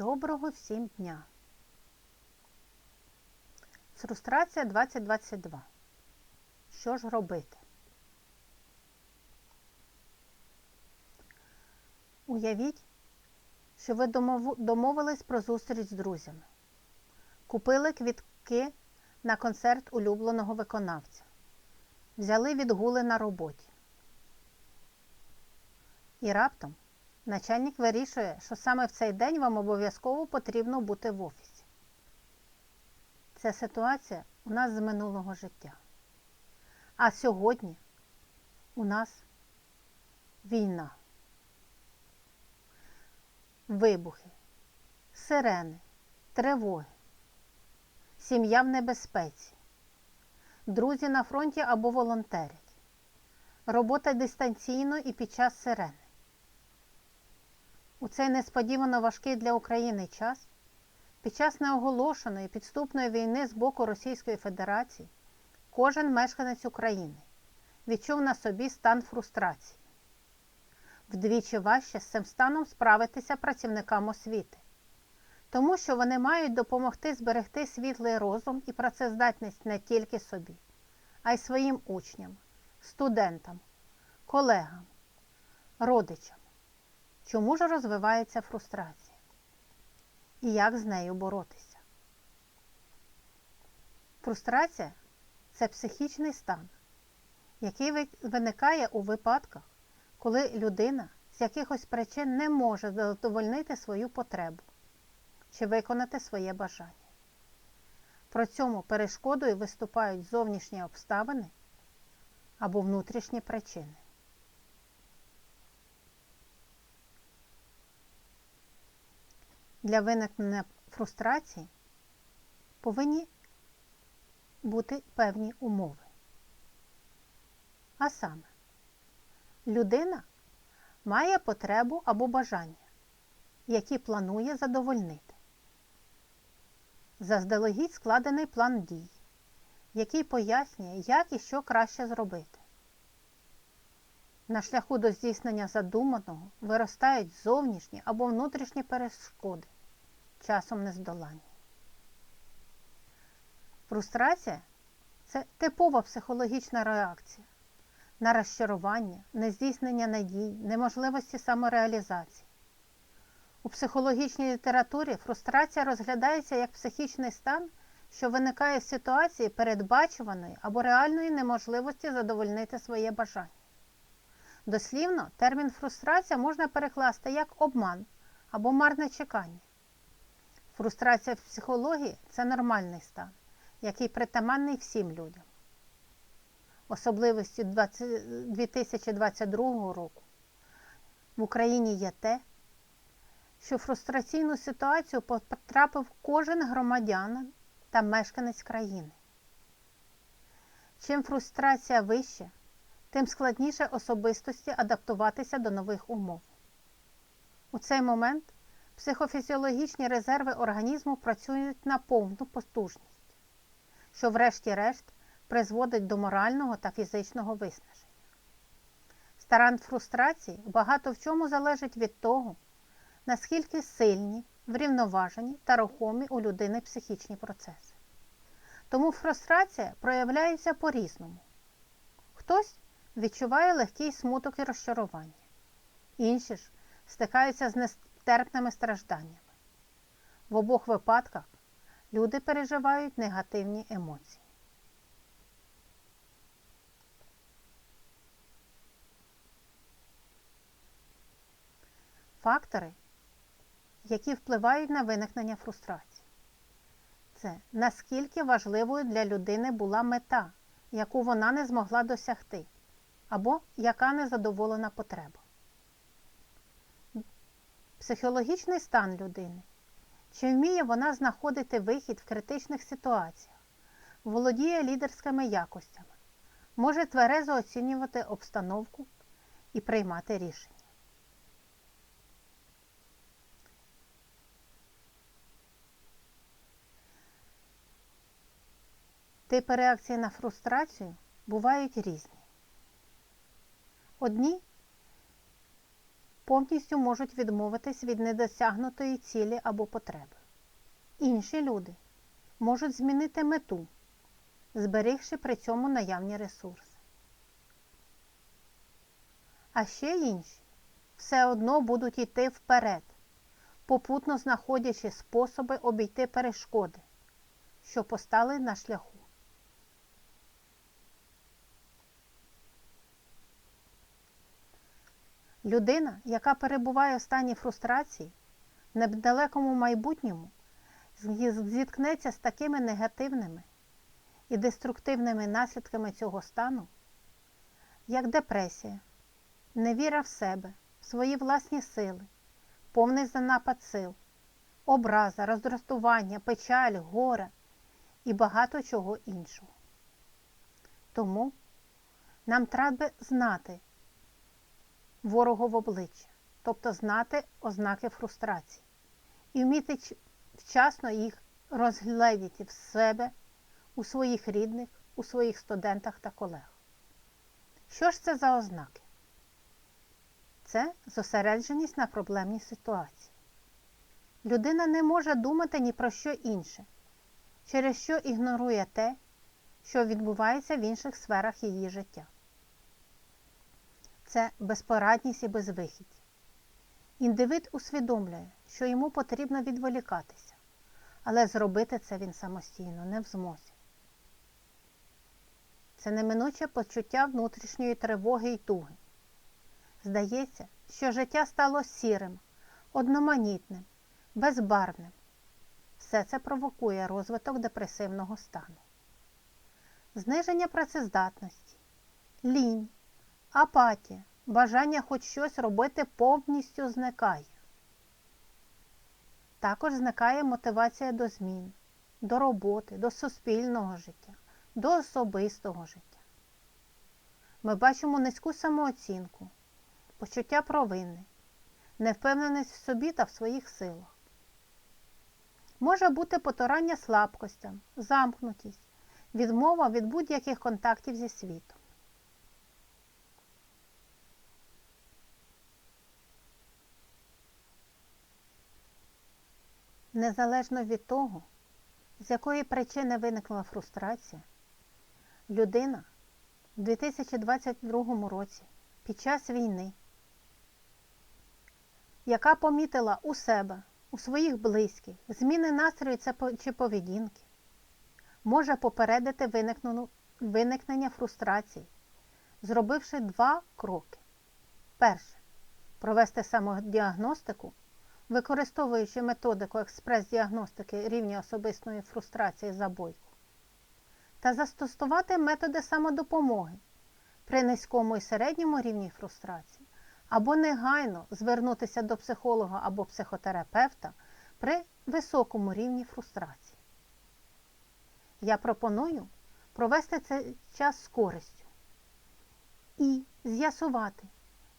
Доброго всім дня! Фрустрація 2022. Що ж робити? Уявіть, що ви домовились про зустріч з друзями. Купили квітки на концерт улюбленого виконавця. Взяли відгули на роботі. І раптом начальник вирішує, що саме в цей день вам обов'язково потрібно бути в офісі. Це ситуація у нас з минулого життя. А сьогодні у нас війна, вибухи, сирени, тривоги, сім'я в небезпеці, друзі на фронті або волонтерять, робота дистанційно і під час сирени. У цей несподівано важкий для України час під час неоголошеної підступної війни з боку Російської Федерації кожен мешканець України відчув на собі стан фрустрації. Вдвічі важче з цим станом справитися працівникам освіти, тому що вони мають допомогти зберегти світлий розум і працездатність не тільки собі, а й своїм учням, студентам, колегам, родичам. Чому ж розвивається фрустрація? І як з нею боротися? Фрустрація це психічний стан, який виникає у випадках, коли людина з якихось причин не може задовольнити свою потребу чи виконати своє бажання. Про цьому перешкодою виступають зовнішні обставини або внутрішні причини. Для виникнення фрустрації повинні бути певні умови. А саме, людина має потребу або бажання, які планує задовольнити. Заздалегідь складений план дій, який пояснює, як і що краще зробити. На шляху до здійснення задуманого виростають зовнішні або внутрішні перешкоди, часом нездоланні. Фрустрація це типова психологічна реакція на розчарування, нездійснення надій, неможливості самореалізації. У психологічній літературі фрустрація розглядається як психічний стан, що виникає в ситуації передбачуваної або реальної неможливості задовольнити своє бажання. Дослівно, термін фрустрація можна перекласти як обман або марне чекання. Фрустрація в психології це нормальний стан, який притаманний всім людям. Особливістю 2022 року в Україні є те, що в фрустраційну ситуацію потрапив кожен громадянин та мешканець країни. Чим фрустрація вища, тим складніше особистості адаптуватися до нових умов. У цей момент психофізіологічні резерви організму працюють на повну потужність, що, врешті-решт, призводить до морального та фізичного виснаження. Старан фрустрації багато в чому залежить від того, наскільки сильні, врівноважені та рухомі у людини психічні процеси. Тому фрустрація проявляється по-різному. Хтось відчуває легкий смуток і розчарування. Інші ж стикаються з нестерпними стражданнями. В обох випадках люди переживають негативні емоції. Фактори, які впливають на виникнення фрустрації. Це наскільки важливою для людини була мета, яку вона не змогла досягти або яка незадоволена потреба. Психологічний стан людини. Чи вміє вона знаходити вихід в критичних ситуаціях, володіє лідерськими якостями, може тверезо оцінювати обстановку і приймати рішення. Типи реакції на фрустрацію бувають різні. Одні повністю можуть відмовитись від недосягнутої цілі або потреби. Інші люди можуть змінити мету, зберігши при цьому наявні ресурси. А ще інші все одно будуть йти вперед, попутно знаходячи способи обійти перешкоди, що постали на шляху. Людина, яка перебуває в стані фрустрації, в недалекому майбутньому зіткнеться з такими негативними і деструктивними наслідками цього стану, як депресія, невіра в себе, в свої власні сили, повний занапад сил, образа, роздратування, печаль, горе і багато чого іншого. Тому нам треба знати ворогу в обличчя, тобто знати ознаки фрустрації і вміти вчасно їх розгледіти в себе, у своїх рідних, у своїх студентах та колегах. Що ж це за ознаки? Це зосередженість на проблемній ситуації. Людина не може думати ні про що інше, через що ігнорує те, що відбувається в інших сферах її життя. Це безпорадність і безвихідь. Індивид усвідомлює, що йому потрібно відволікатися, але зробити це він самостійно не в змозі. Це неминуче почуття внутрішньої тривоги і туги. Здається, що життя стало сірим, одноманітним, безбарвним. Все це провокує розвиток депресивного стану. Зниження працездатності, лінь, апатія, бажання хоч щось робити повністю зникає. Також зникає мотивація до змін, до роботи, до суспільного життя, до особистого життя. Ми бачимо низьку самооцінку, почуття провини, невпевненість в собі та в своїх силах. Може бути потурання слабкостям, замкнутість, відмова від будь-яких контактів зі світом. Незалежно від того, з якої причини виникла фрустрація, людина в 2022 році під час війни, яка помітила у себе, у своїх близьких зміни настрою чи поведінки, може попередити виникнення фрустрації, зробивши два кроки. Перше провести самодіагностику використовуючи методику експрес-діагностики рівня особистої фрустрації за бойку, та застосувати методи самодопомоги при низькому і середньому рівні фрустрації, або негайно звернутися до психолога або психотерапевта при високому рівні фрустрації. Я пропоную провести цей час з користю і з'ясувати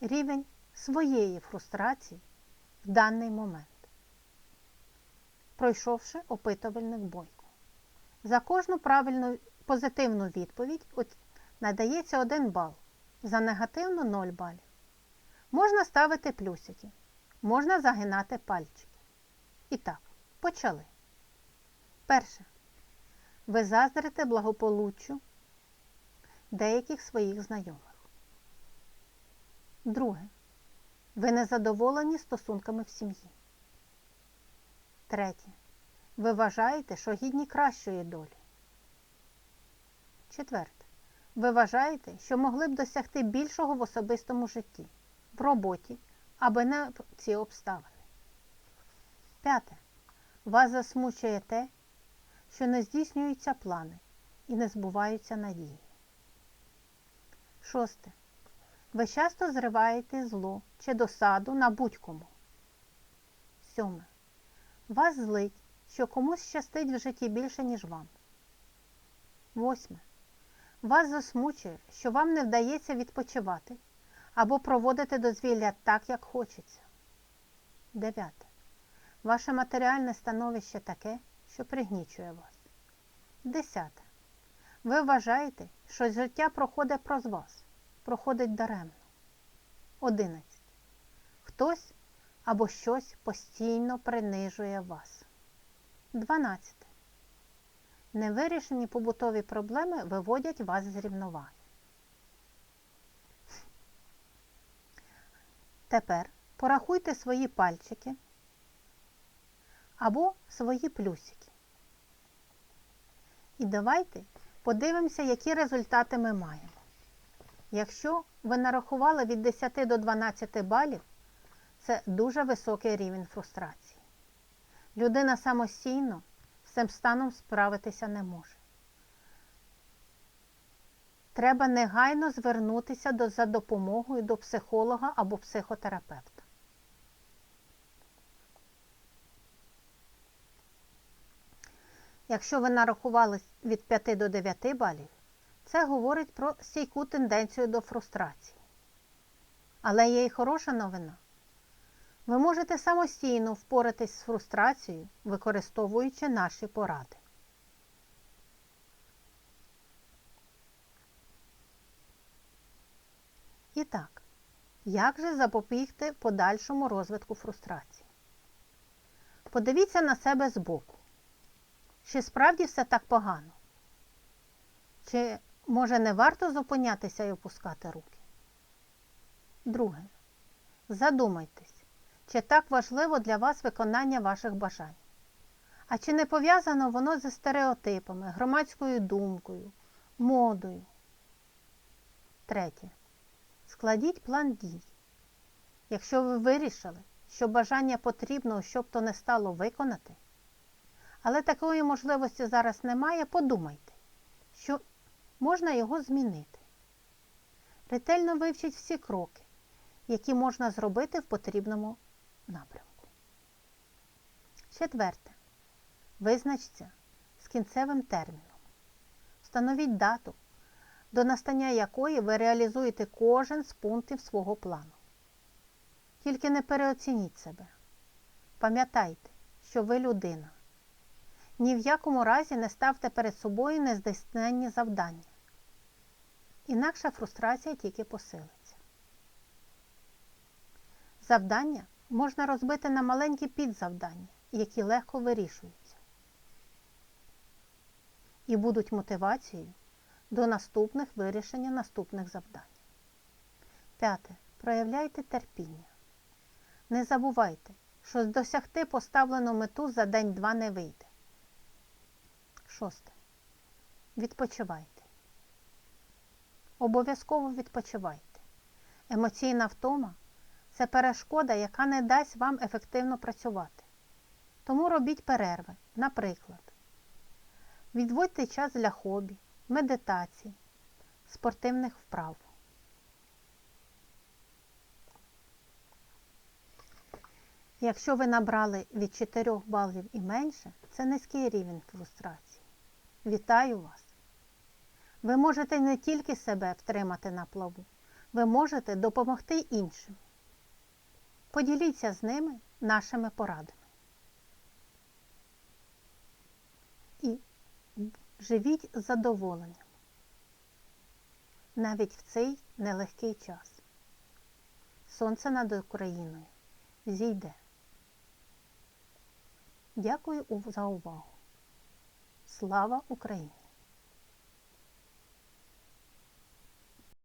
рівень своєї фрустрації в даний момент, пройшовши опитувальник бойку. За кожну правильну позитивну відповідь надається 1 бал, за негативну 0 балів. Можна ставити плюсики, можна загинати пальчики. І так, почали. Перше. Ви заздрите благополуччю деяких своїх знайомих. Друге. Ви не задоволені стосунками в сім'ї. Третє. Ви вважаєте, що гідні кращої долі. Четверте. Ви вважаєте, що могли б досягти більшого в особистому житті, в роботі або не ці обставини. П'яте. Вас засмучує те, що не здійснюються плани і не збуваються надії. Шосте. Ви часто зриваєте зло чи досаду на будь-кому. Сьоме. Вас злить, що комусь щастить в житті більше, ніж вам. Восьме. Вас засмучує, що вам не вдається відпочивати або проводити дозвілля так, як хочеться. Дев'яте. Ваше матеріальне становище таке, що пригнічує вас. Десяте. Ви вважаєте, що життя проходить проз вас проходить даремно. 11. хтось або щось постійно принижує вас. 12. Невирішені побутові проблеми виводять вас з рівноваги. Тепер порахуйте свої пальчики або свої плюсики. І давайте подивимося, які результати ми маємо. Якщо ви нарахували від 10 до 12 балів, це дуже високий рівень фрустрації. Людина самостійно з цим станом справитися не може. Треба негайно звернутися до, за допомогою до психолога або психотерапевта. Якщо ви нарахували від 5 до 9 балів, це говорить про стійку тенденцію до фрустрації. Але є і хороша новина. Ви можете самостійно впоратись з фрустрацією, використовуючи наші поради. І так, як же запобігти подальшому розвитку фрустрації? Подивіться на себе збоку. Чи справді все так погано? Чи, може, не варто зупинятися і опускати руки? Друге. Задумайтесь, чи так важливо для вас виконання ваших бажань? А чи не пов'язано воно зі стереотипами, громадською думкою, модою? Третє. Складіть план дій. Якщо ви вирішили, що бажання потрібно, щоб то не стало виконати, але такої можливості зараз немає, подумайте, що можна його змінити. Ретельно вивчіть всі кроки, які можна зробити в потрібному напрямку. Четверте. Визначте з кінцевим терміном. Встановіть дату, до настання якої ви реалізуєте кожен з пунктів свого плану. Тільки не переоцініть себе. Пам'ятайте, що ви людина. Ні в якому разі не ставте перед собою нездійсненні завдання. Інакша фрустрація тільки посилиться. Завдання можна розбити на маленькі підзавдання, які легко вирішуються. І будуть мотивацією до наступних вирішення наступних завдань. П'яте. Проявляйте терпіння. Не забувайте, що досягти поставлену мету за день-два не вийде. Шосте. Відпочивайте. Обов'язково відпочивайте. Емоційна втома це перешкода, яка не дасть вам ефективно працювати. Тому робіть перерви, наприклад, відводьте час для хобі, медитації, спортивних вправ. Якщо ви набрали від 4 балів і менше, це низький рівень фрустрації. Вітаю вас! Ви можете не тільки себе втримати на плаву, ви можете допомогти іншим. Поділіться з ними нашими порадами. І живіть з задоволенням. Навіть в цей нелегкий час. Сонце над Україною зійде. Дякую за увагу. Слава Україні!